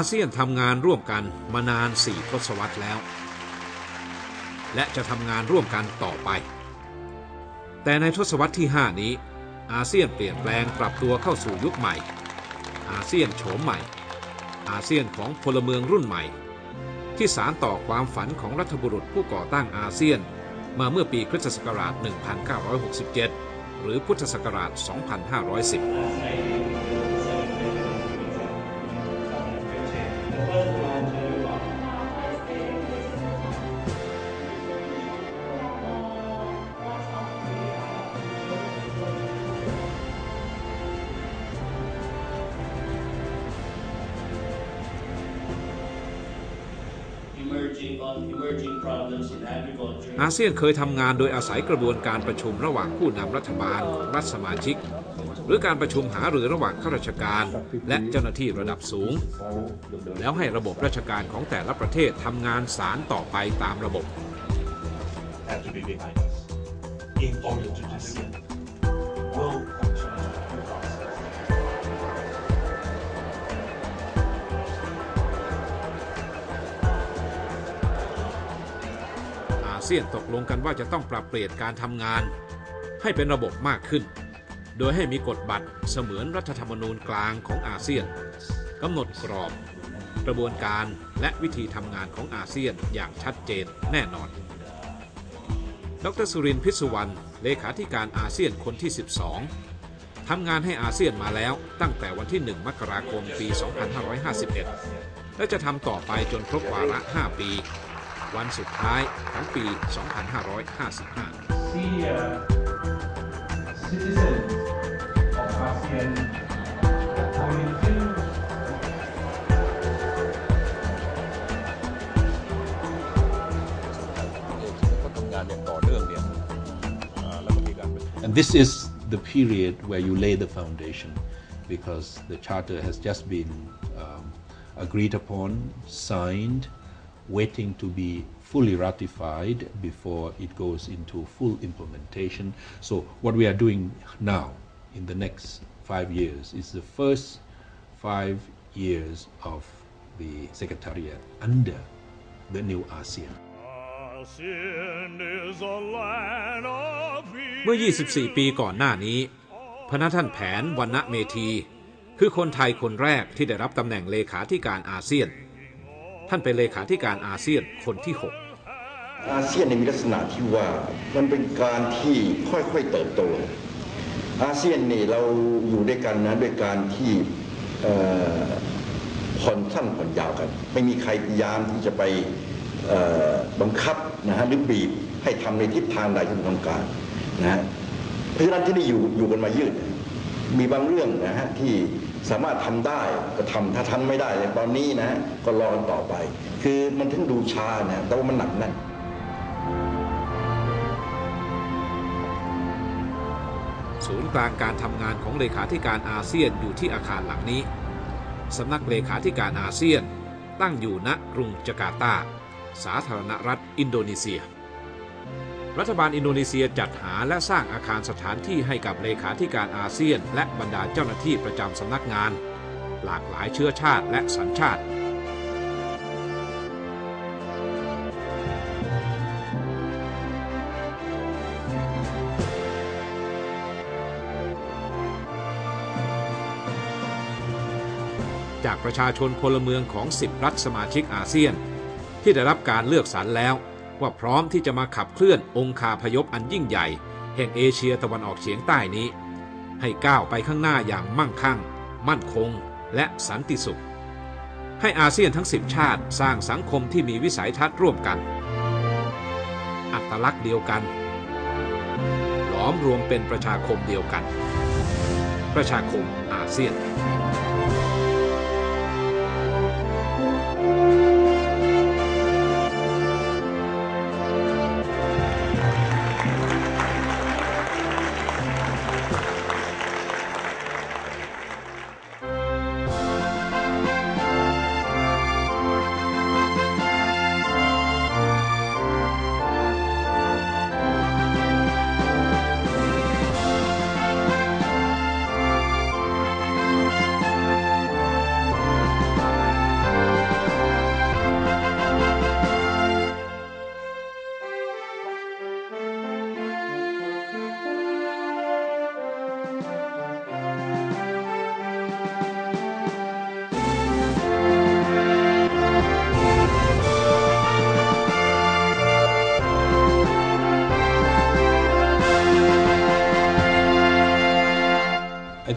อาเซียนทำงานร่วมกันมานานสี่ทศวรรษแล้ว และจะทำงานร่วมกันต่อไป แต่ในทศวรรษที่ 5 นี้ อาเซียนเปลี่ยนแปลงปรับตัวเข้าสู่ยุคใหม่ อาเซียนโฉมใหม่ อาเซียนของพลเมืองรุ่นใหม่ ที่สารต่อความฝันของรัฐบุรุษผู้ก่อตั้งอาเซียน มาเมื่อปีคริสตศักราช 1967 หรือพุทธศักราช 2510 อาเซียนเคยทำงานโดยอาศัยกระบวนการประชุมระหว่างผู้นำรัฐบาลรัฐสมาชิก หรือการประชุมหารือระหว่างข้าราชการ และเจ้าหน้าที่ระดับสูง แล้วให้ระบบราชการของแต่ละประเทศทำงานสารต่อไปตามระบบ have to be behind us in order to ASEAN ซียนตกลงกันว่าจะต้องปรับเปลี่ยนการทำงาน ให้เป็นระบบมากขึ้น โดยให้มีกฎบัตรเสมือนรัฐธรรมนูญกลางของอาเซียนกำหนดกรอบ กระบวนการและวิธีทำงานของอาเซียนอย่างชัดเจนแน่นอน ดรสุรินทร์พิศสุวรรณเลขาธิการอาเซียนคนที่ 12 ทำงานให้อาเซียนมาแล้วตั้งแต่วันที่ 1 มกราคมปี 2551 และจะทำต่อไปจนครบวาระ 5 ปี วันสุดท้ายของปี 2555 senior citizens of ASEAN community ก็ทำงานอย่างต่อเนื่องเนี่ยอ่าแล้วก็มีการประชุม And this is the period where you lay the foundation because the charter has just been um, agreed upon, signed, waiting to be fully ratified before it goes into full implementation. So, what we are doing now in the next five years is the first five years of the Secretariat under the new ASEAN. ASEAN is a land of เมื่อ 24 ปีก่อนหน้านี้ พระท่านแผนวันณเมธี คือคนไทยคนแรกที่ได้รับตำแหน่งเลขาธิการอาเซียน ท่านเป็นเลขาธิการอาเซียนคนที่ 6 อาเซียนในมีลักษณะที่ว่ามันเป็นการที่ค่อยๆเติบโต อาเซียนนี่เราอยู่ด้วยกันนะด้วยการที่ผ่อนสั้นผ่อนยาวกัน ไม่มีใครพยายามที่จะไปบังคับนะฮะหรือบีบให้ทำในทิศทางใดที่ต้องการนะฮะเพราะฉะนั้นที่ได้อยู่อยู่กันมายืด มีบางเรื่องนะฮะที่ สามารถทำได้ก็ทำถ้าทำไม่ได้ในตอนนี้นะฮะก็รอกันต่อไป คือมันถึงดูช้านะแต่ว่ามันหนักแน่นศูนย์กลางการทำงานของเลขาธิการอาเซียนอยู่ที่อาคารหลังนี้สำนักเลขาธิการอาเซียนตั้งอยู่ณกรุงจาการ์ตา สาธารณรัฐอินโดนีเซีย รัฐบาลอินโดนีเซียจัดหาและสร้างอาคารสถานที่ให้กับเลขาธิการอาเซียน และบรรดาเจ้าหน้าที่ประจำสำนักงาน หลากหลายเชื้อชาติและสัญชาติ จากประชาชนพลเมืองของ 10 รัฐสมาชิกอาเซียน ที่ได้รับการเลือกสรรแล้ว ว่าพร้อมที่จะมาขับเคลื่อนองคาพยพอันยิ่งใหญ่ แห่งเอเชียตะวันออกเฉียงใต้นี้ ให้ก้าวไปข้างหน้าอย่างมั่งคั่ง มั่นคง และสันติสุข ให้อาเซียนทั้ง 10 ชาติสร้างสังคมที่มีวิสัยทัศน์ร่วมกัน อัตลักษณ์เดียวกัน หลอมรวมเป็นประชาคมเดียวกัน ประชาคมอาเซียน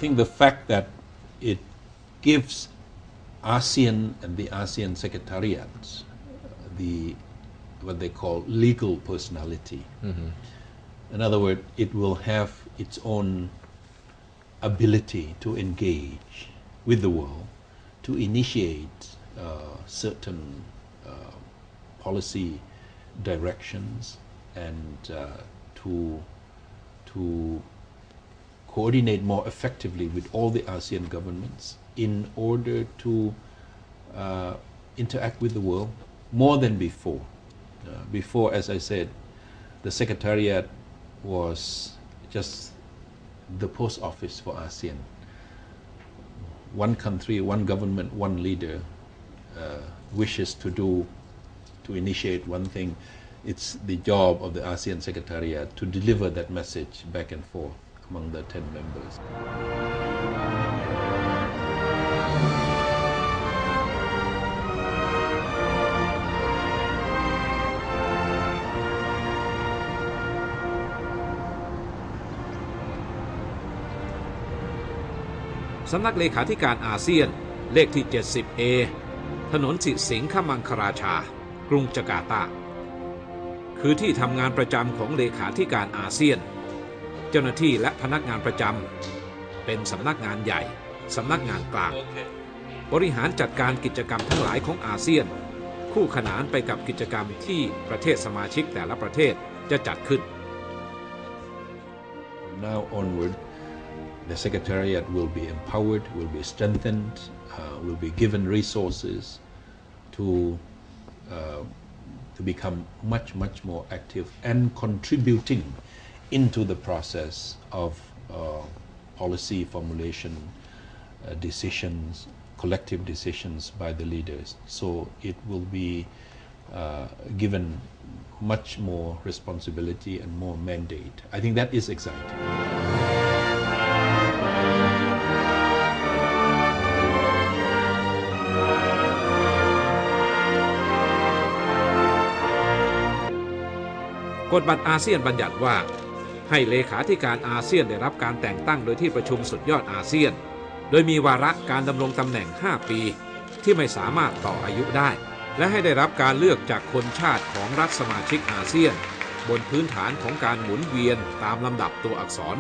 think the fact that it gives ASEAN and the ASEAN Secretariat the what they call legal personality. In other words, it will have its own ability to engage with the world, to initiate uh, certain uh, policy directions, and uh, to to coordinate more effectively with all the ASEAN governments in order to uh, interact with the world more than before. Uh, before, as I said, the Secretariat was just the post office for ASEAN. One country, one government, one leader uh, wishes to do, to initiate one thing. It's the job of the ASEAN Secretariat to deliver that message back and forth among the 10 members. สำนักเลขาธิการอาเซียน เลขที่ 70A ถนนสิสิงห์ขมังคราชา กรุงจาการ์ตา คือที่ทำงานประจำของเลขาธิการอาเซียน เจ้าหน้าที่และพนักงานประจำเป็นสำนักงานใหญ่ สำนักงานกลาง บริหารจัดการกิจกรรมทั้งหลายของอาเซียน คู่ขนานไปกับกิจกรรมที่ประเทศสมาชิกแต่ละประเทศจะจัดขึ้น From now onward, the Secretariat will be empowered, will be strengthened, uh, will be given resources to, uh, to become much, much more active and contributing into the process of uh, policy formulation, uh, decisions, collective decisions by the leaders. So it will be uh, given much more responsibility and more mandate. I think that is exciting. กฎบัตรอาเซียนบัญญัติว่า ให้เลขาธิการอาเซียนได้รับการแต่งตั้งโดยที่ประชุมสุดยอดอาเซียน โดยมีวาระการดำรงตำแหน่ง 5 ปี ที่ไม่สามารถต่ออายุได้ และให้ได้รับการเลือกจากคนชาติของรัฐสมาชิกอาเซียน บนพื้นฐานของการหมุนเวียนตามลำดับตัวอักษร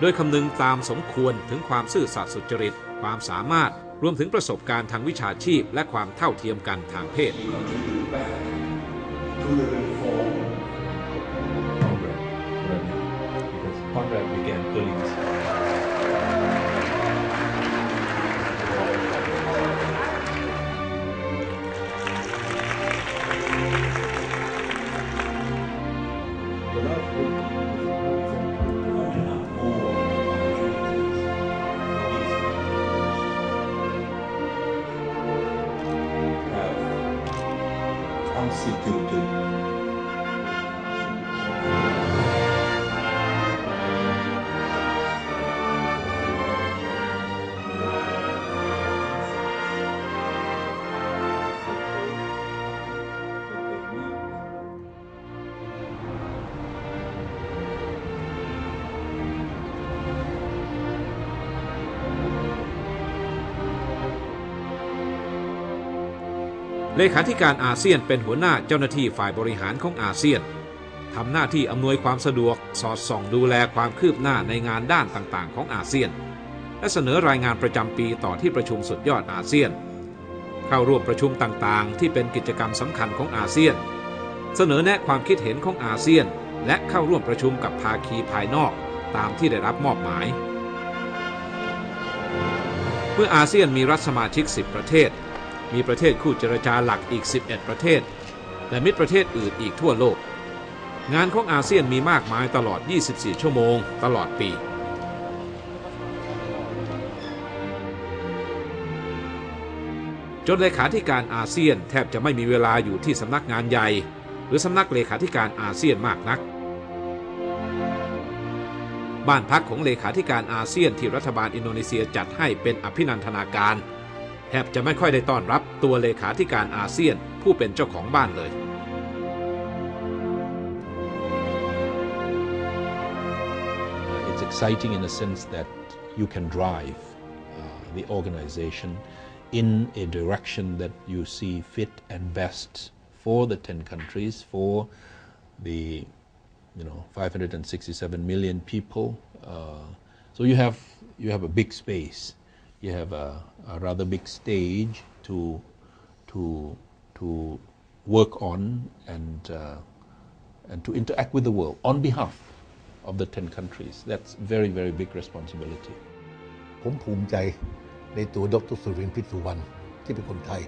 โดยคำนึงตามสมควรถึงความซื่อสัตย์สุจริต ความสามารถรวมถึงประสบการณ์ทางวิชาชีพ และความเท่าเทียมกันทางเพศ เลขาธิการอาเซียนเป็นหัวหน้าเจ้าหน้าที่ฝ่ายบริหารของอาเซียนทำหน้าที่อำนวยความสะดวกสอดส่องดูแลความคืบหน้าในงานด้านต่างๆ ของอาเซียน และเสนอรายงานประจำปีต่อที่ประชุมสุดยอดอาเซียน เข้าร่วมประชุมต่างๆ ที่เป็นกิจกรรมสำคัญของอาเซียน เสนอแนะความคิดเห็นของอาเซียน และเข้าร่วมประชุมกับภาคีภายนอกตามที่ได้รับมอบหมาย เมื่ออาเซียนมีรัฐสมาชิก 10 ประเทศ มีประเทศคู่เจรจาหลักอีก 11 ประเทศ และมิตรประเทศอื่นอีกทั่วโลก งานของอาเซียนมีมากมายตลอด 24 ชั่วโมง ตลอดปี จนเลขาธิการอาเซียนแทบจะไม่มีเวลาอยู่ที่สำนักงานใหญ่ หรือสำนักเลขาธิการอาเซียนมากนัก บ้านพักของเลขาธิการอาเซียนที่รัฐบาลอินโดนีเซียจัดให้เป็นอภินันทนาการ แทบจะไม่ค่อยได้ต้อนรับตัวเลขาธิการอาเซียนผู้เป็นเจ้าของบ้านเลย Uh, it's exciting in a sense that you can drive uh, the organization in a direction that you see fit and best for the 10 countries, for the you know 567 million people. Uh, so you have you have a big space, you have a, a rather big stage to to to work on and uh, and to interact with the world on behalf of the 10 countries. That's very very big responsibility. ผมภูมิใจในตัวดรสุรินทร์พิษสุวรรณที่เป็นคนไทย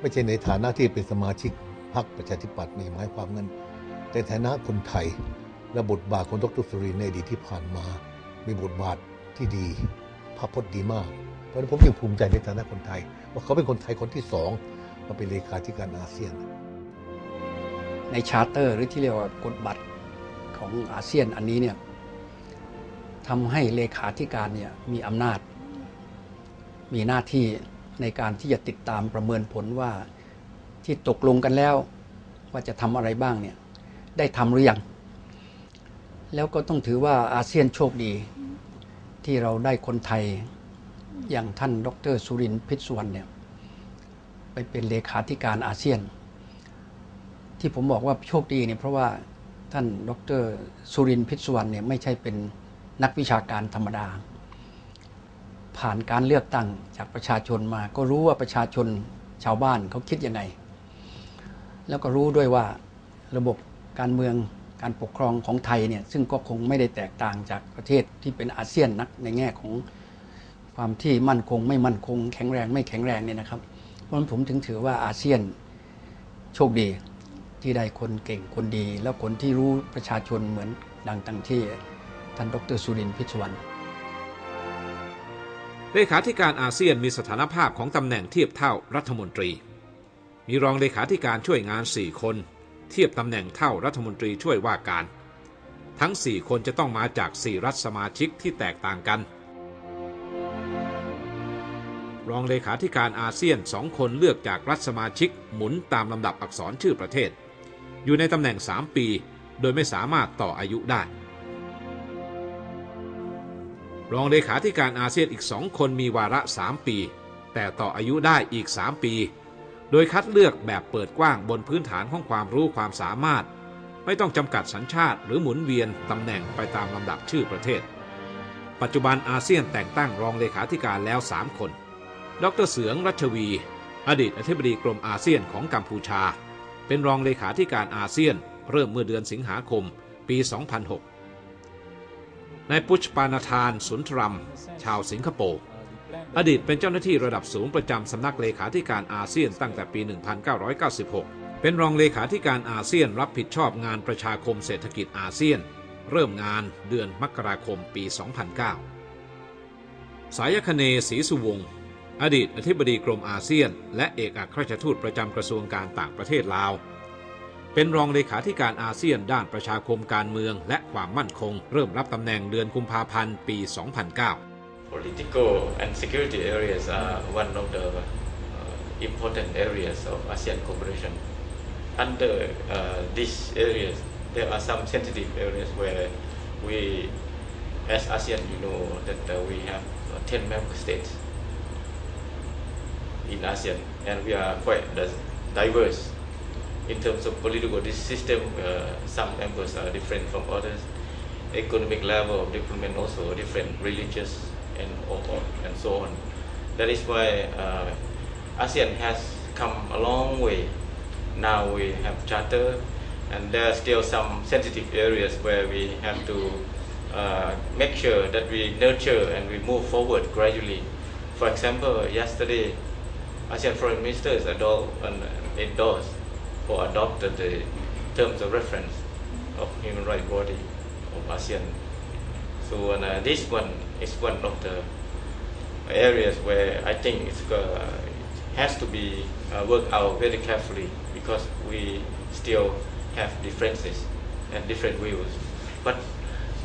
ไม่ใช่ในฐานะที่เป็นสมาชิกพรรคประชาธิปัตย์ไม่หมายความนั้นแต่ฐานะคนไทยและบทบาทของดรสุรินทร์ในอดีตที่ผ่านมา มีบทบาทที่ดีภาพพจน์ดีมาก ราะฉะนั้นผมยังภูมิใจในฐานะคนไทย ว่าเขาเป็นคนไทยคนที่สองมาเป็นเลขาธิการอาเซียน ในชาร์เตอร์หรือที่เรียกว่ากฎบัตรของอาเซียนอันนี้เนี่ยทำให้เลขาธิการเนี่ยมีอำนาจ มีหน้าที่ในการที่จะติดตามประเมินผลว่าที่ตกลงกันแล้ว ว่าจะทำอะไรบ้างเนี่ยได้ทำหรือยังแล้วก็ต้องถือว่าอาเซียนโชคดีที่เราได้คนไทย อย่างท่านดรสุรินทร์พิษสุวรรณเนี่ยไปเป็นเลขาธิการอาเซียน ที่ผมบอกว่าโชคดีเนี่ยเพราะว่าท่านดรสุรินทร์พิษสุวรรณเนี่ยไม่ใช่เป็นนักวิชาการธรรมดา ผ่านการเลือกตั้งจากประชาชนมา ก็รู้ว่าประชาชนชาวบ้านเขาคิดยังไง แล้วก็รู้ด้วยว่าระบบการเมืองการปกครองของไทยเนี่ยซึ่งก็คงไม่ได้แตกต่างจากประเทศที่เป็นอาเซียนนักในแง่ของ ความที่มั่นคงไม่มั่นคง แข็งแรงไม่แข็งแรงเนี่ยนะครับ เพราะฉะนั้นผมถึงถือว่าอาเซียนโชคดีที่ได้คนเก่งคนดี แล้วคนที่รู้ประชาชนเหมือนดังตังที่ท่านดรสุรินทร์พิชวันเลขาธิการอาเซียนมีสถานภาพของตำแหน่งเทียบเท่ารัฐมนตรี มีรองเลขาธิการช่วยงาน 4 คน เทียบตำแหน่งเท่ารัฐมนตรีช่วยว่าการ ทั้ง 4 คนจะต้องมาจาก 4 รัฐสมาชิกที่แตกต่างกัน รองเลขาธิการอาเซียนสองคนเลือกจากรัฐสมาชิกหมุนตามลำดับอักษรชื่อประเทศ อยู่ในตำแหน่ง 3 ปี โดยไม่สามารถต่ออายุได้ รองเลขาธิการอาเซียนอีกสองคนมีวาระ 3 ปี แต่ต่ออายุได้อีก 3 ปี โดยคัดเลือกแบบเปิดกว้างบนพื้นฐานของความรู้ความสามารถ ไม่ต้องจำกัดสัญชาติหรือหมุนเวียนตำแหน่งไปตามลำดับชื่อประเทศ ปัจจุบันอาเซียนแต่งตั้งรองเลขาธิการแล้ว 3 คน ดรเสืองรัชวี อดีตอธิบดีกรมอาเซียนของกัมพูชา เป็นรองเลขาธิการอาเซียน เริ่มเมื่อเดือนสิงหาคม ปี 2006 นายปุชปานาธาน สุนทรัม ชาวสิงคโปร์ อดีตเป็นเจ้าหน้าที่ระดับสูงประจำสำนักเลขาธิการอาเซียนตั้งแต่ปี 1996 เป็นรองเลขาธิการอาเซียนรับผิดชอบงานประชาคมเศรษฐกิจอาเซียน เริ่มงานเดือนมกราคมปี 2009 สายคเนศรีสุวงศ์ อดีตอธิบดีกรมอาเซียน และเอกอัครราชทูตประจำกระทรวงการต่างประเทศลาว เป็นรองเลขาธิการอาเซียนด้านประชาคมการเมือง และความมั่นคง เริ่มรับตำแหน่งเดือนกุมภาพันธ์ปี 2009 Political and security areas are one of the important areas of ASEAN cooperation. Under uh, these areas, there are some sensitive areas where we, as ASEAN, you know that uh, we have uh, 10 member states in ASEAN, and we are quite diverse in terms of political system. Uh, some members are different from others. Economic level of development also different, religious and and so on. That is why uh, ASEAN has come a long way. Now we have charter, and there are still some sensitive areas where we have to uh, make sure that we nurture and we move forward gradually. For example, yesterday, ASEAN foreign ministers adult, or adopted the terms of reference of human rights body of ASEAN. So and, uh, this one is one of the areas where I think it's, uh, it has to be uh, worked out very carefully because we still have differences and different views. But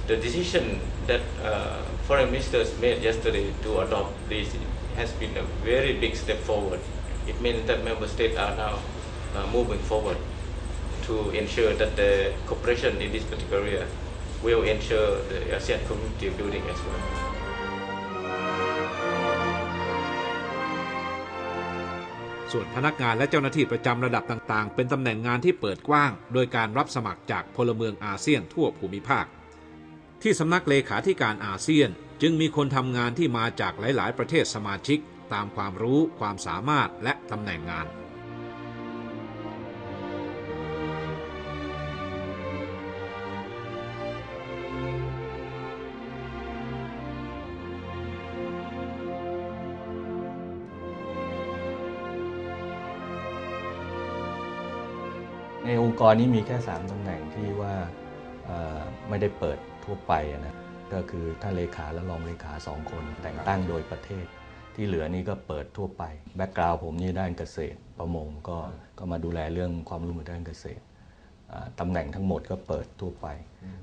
the decision that uh, foreign ministers made yesterday to adopt this has been a very big step forward. It means that member states are now uh, moving forward to ensure that the cooperation in this particular area will ensure the ASEAN community building as well. ส่วนพนักงานและเจ้าหน้าที่ประจำระดับต่าง ๆ เป็นตำแหน่งงานที่เปิดกว้าง โดยการรับสมัครจากพลเมืองอาเซียนทั่วภูมิภาค ที่สำนักเลขาธิการอาเซียนจึงมีคนทำงานที่มาจากหลาย ๆ ประเทศสมาชิก ตามความรู้ความสามารถและตำแหน่งงาน ในองค์กรนี้มีแค่ 3ตำแหน่งที่ว่าไม่ได้เปิด ทั่วไปนะก็คือท่านเลขาและรองเลขาสองคน แต่งตั้งโดยประเทศ ที่เหลือนี่ก็เปิดทั่วไป แบ็กกราวผมนี่ด้านเกษตร ประมงก็ก็มาดูแลเรื่องความรู้มือด้านเกษตรตำแหน่งทั้งหมดก็เปิดทั่วไป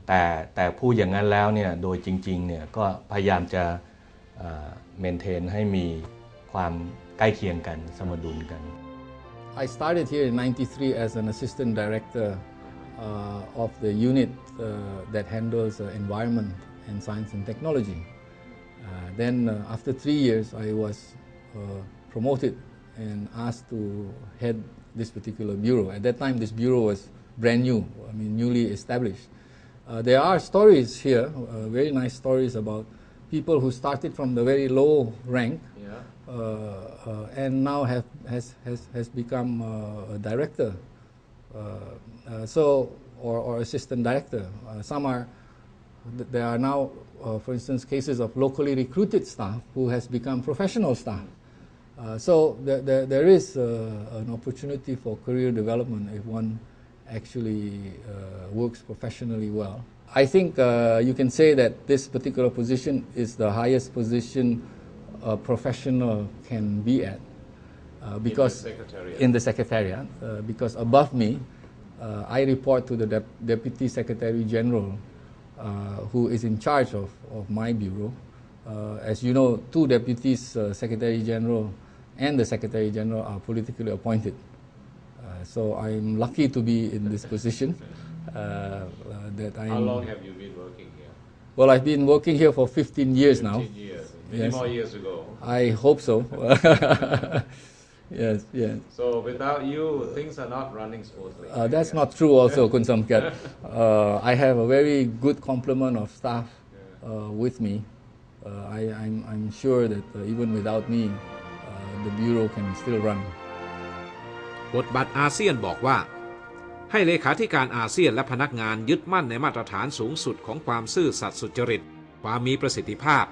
แต่แต่พูดอย่างนั้นแล้วเนี่ยโดยจริงๆเนี่ยก็พยายามจะเมนเทนให้มีความใกล้เคียงกันสมดุลกัน I started here in 93 as an assistant director of the unit uh, that handles uh, environment and science and technology. Uh, then uh, after three years, I was uh, promoted and asked to head this particular bureau. At that time, this bureau was brand new, I mean, newly established. Uh, there are stories here, uh, very nice stories about people who started from the very low rank uh, uh, and now have, has, has, has become uh, a director. Uh, so, or, or assistant director. Uh, some are, th- there are now, uh, for instance, cases of locally recruited staff who has become professional staff. So there, there, there is uh, an opportunity for career development if one actually uh, works professionally well. I think uh, you can say that this particular position is the highest position a professional can be at. Uh, because secretariat. in the secretariat, uh, because above me, uh, I report to the Dep- Deputy Secretary General, uh, who is in charge of, of my bureau. Uh, as you know, two deputies, uh, Secretary General and the Secretary General, are politically appointed. Uh, so I'm lucky to be in this position. Uh, that I'm, How long have you been working here? Well, I've been working here for 15 years now. 15 years. Many Yes. more years ago. I hope so. yes, yes. So without you, things are not running smoothly. Uh, that's not true also, Kun Samkat. Uh, I have a very good complement of staff uh, with me. Uh, I, I'm, I'm sure that uh, even without me, uh, the bureau can still run. บทบาทอาเซียนบอกว่า ให้เลขาธิการอาเซียนและพนักงานยึดมั่นในมาตรฐานสูงสุดของความซื่อสัตย์สุจริต ความมีประสิทธิภาพ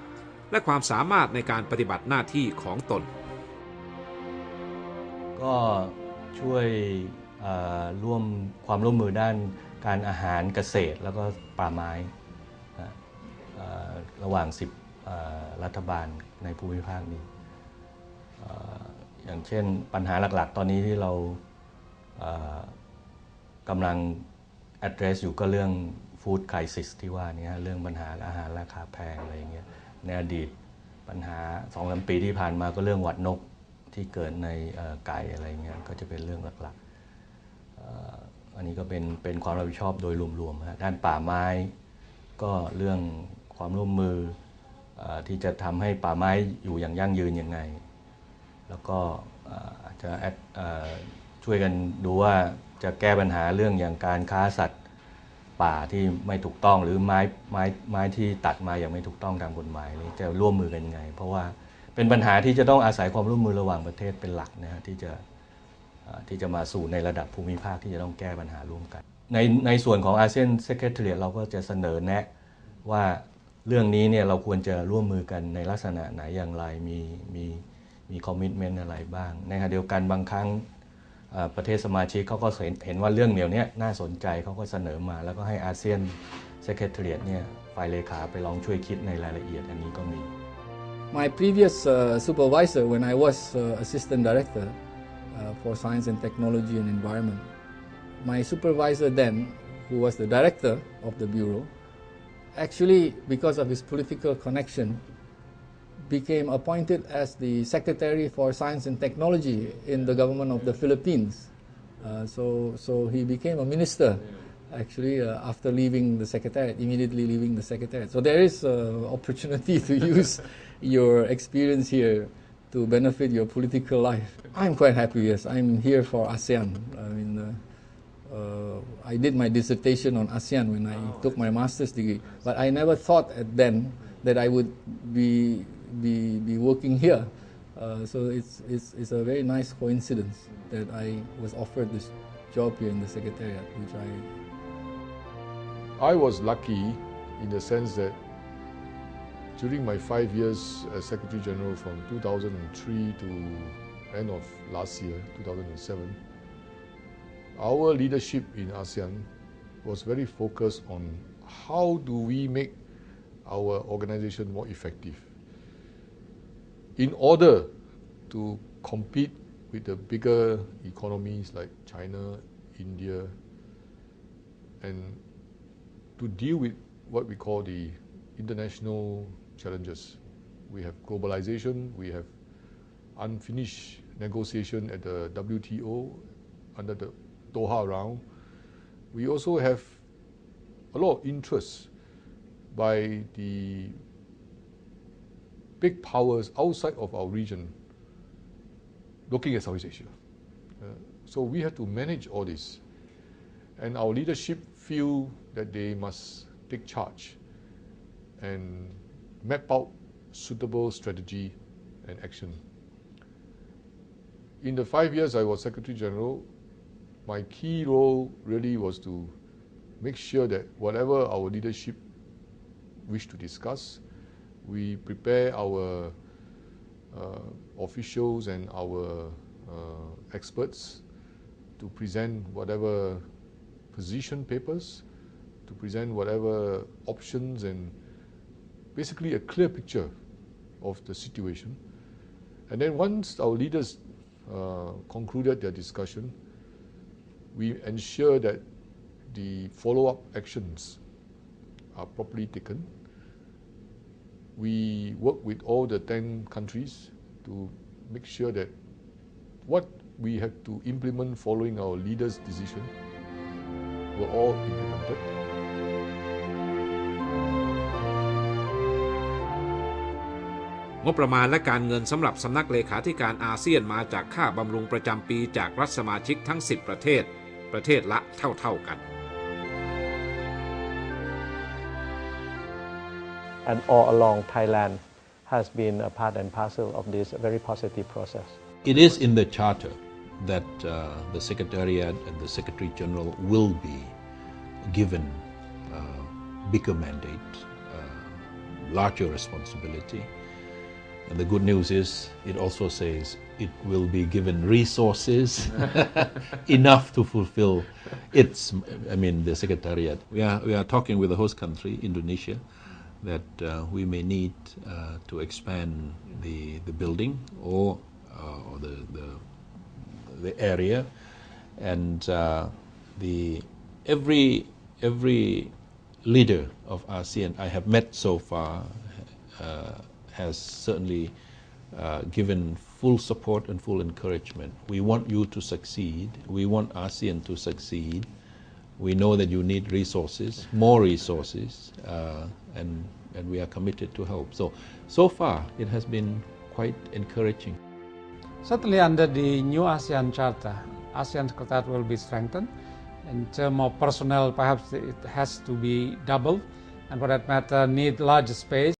และความสามารถในการปฏิบัติหน้าที่ของตน ก็ช่วยร่วมความร่วมมือด้านการอาหารเกษตรแล้วก็ป่าไม้ระหว่าง 10 รัฐบาลในภูมิภาคนี้ อย่างเช่นปัญหาหลักๆ ตอนนี้ที่เรากำลัง address อยู่ก็เรื่อง food crisis ที่ว่านี้เรื่องปัญหาอาหารราคาแพงอะไรอย่างเงี้ยในอดีตปัญหาสองสามปีที่ผ่านมาก็เรื่องหวัดนก ที่เกิดในไก่อะไรเงี้ยก็จะเป็นเรื่องหลักๆ อันนี้ก็เป็นเป็นความรับผิดชอบโดยรวมๆฮะด้านป่าไม้ ก็เรื่องความร่วมมืออที่จะทำให้ป่าไม้อยู่อย่างยั่งยืนยังไง แล้วก็อาจจะช่วยกันดูว่าจะแก้ปัญหาเรื่องอย่างการค้าสัตว์ป่าที่ไม่ถูกต้องหรือไม้ไม้ไม้ที่ตัดมาอย่างไม่ถูกต้องตามกฎหมายจะร่วมมือกันยังไง เพราะว่า เป็นปัญหาที่จะต้องอาศัยความร่วมมือระหว่างประเทศเป็นหลักนะฮะที่จะที่จะมาสู่ในระดับภูมิภาคที่จะต้องแก้ปัญหาร่วมกัน ในในส่วนของอาเซียนเซ c เ e ทเรียเราก็จะเสนอแนะว่าเรื่องนี้เนี่ยเราควรจะร่วมมือกันในลักษณะไหนอย่างไรมีมีมีคอมมิชเมนต์อะไรบ้างในขณะเดียวกันบางครั้งประเทศสมาชิกเขาก็เห็นเห็นว่าเรื่องเดียวนี้น่าสนใจเขาก็เสนอมา แล้วก็ให้อาเซียนเซ c เ e ทเรียเนี่ยฝ่ายเลขาไปลองช่วยคิดในรายละเอียดอันนี้ก็มี My previous uh, supervisor, when I was uh, assistant director uh, for science and technology and environment, my supervisor then, who was the director of the bureau, actually, because of his political connection, became appointed as the secretary for science and technology in the government of the Philippines. Uh, so, so he became a minister actually uh, after leaving the secretariat, immediately leaving the secretariat. So there is uh, opportunity to use your experience here to benefit your political life. I'm quite happy. Yes, I'm here for ASEAN. I mean. Uh, uh, I did my dissertation on ASEAN when I took my master's degree, but I never thought at then that I would be be, be working here. Uh, so it's, it's, it's a very nice coincidence that I was offered this job here in the Secretariat, which I I was lucky in the sense that during my five years as Secretary General from 2003 to end of last year, 2007, our leadership in ASEAN was very focused on how do we make our organization more effective in order to compete with the bigger economies like China, India, and to deal with what we call the international challenges. We have globalization, we have unfinished negotiation at the WTO under the Doha round. We also have a lot of interest by the big powers outside of our region looking at Southeast Asia. Uh, so we have to manage all this. And our leadership feel that they must take charge and map out suitable strategy and action. In the five years I was Secretary General, my key role really was to make sure that whatever our leadership wish to discuss, we prepare our uh, officials and our uh, experts to present whatever position papers, to present whatever options and basically a clear picture of the situation. And then once our leaders uh, concluded their discussion, we ensure that the follow-up actions are properly taken. We work with all the 10 countries to make sure that what we have to implement following our leaders' decision were all implemented. งบประมาณและการเงินสำหรับสำนักเลขาธิการอาเซียนมาจากค่าบำรุงประจำปีจากรัฐสมาชิกทั้ง 10 ประเทศ ประเทศละเท่าๆกัน and all along Thailand has been a part and parcel of this very positive process. It is in the charter that uh, the Secretariat and the Secretary General will be given uh, bigger mandate, uh, larger responsibility. And the good news is, it also says it will be given resources enough to fulfill its, I mean, the Secretariat. We are, we are talking with the host country, Indonesia, that uh, we may need uh, to expand the, the building or, uh, or the, the, the area. And uh, the, every, every leader of ASEAN I have met so far uh, has certainly uh, given full support and full encouragement. We want you to succeed. We want ASEAN to succeed. We know that you need resources, more resources, uh, and, and we are committed to help. So, so far, it has been quite encouraging. Certainly, under the new ASEAN Charter, ASEAN Secretariat will be strengthened. In terms of personnel, perhaps it has to be doubled, and for that matter, need larger space.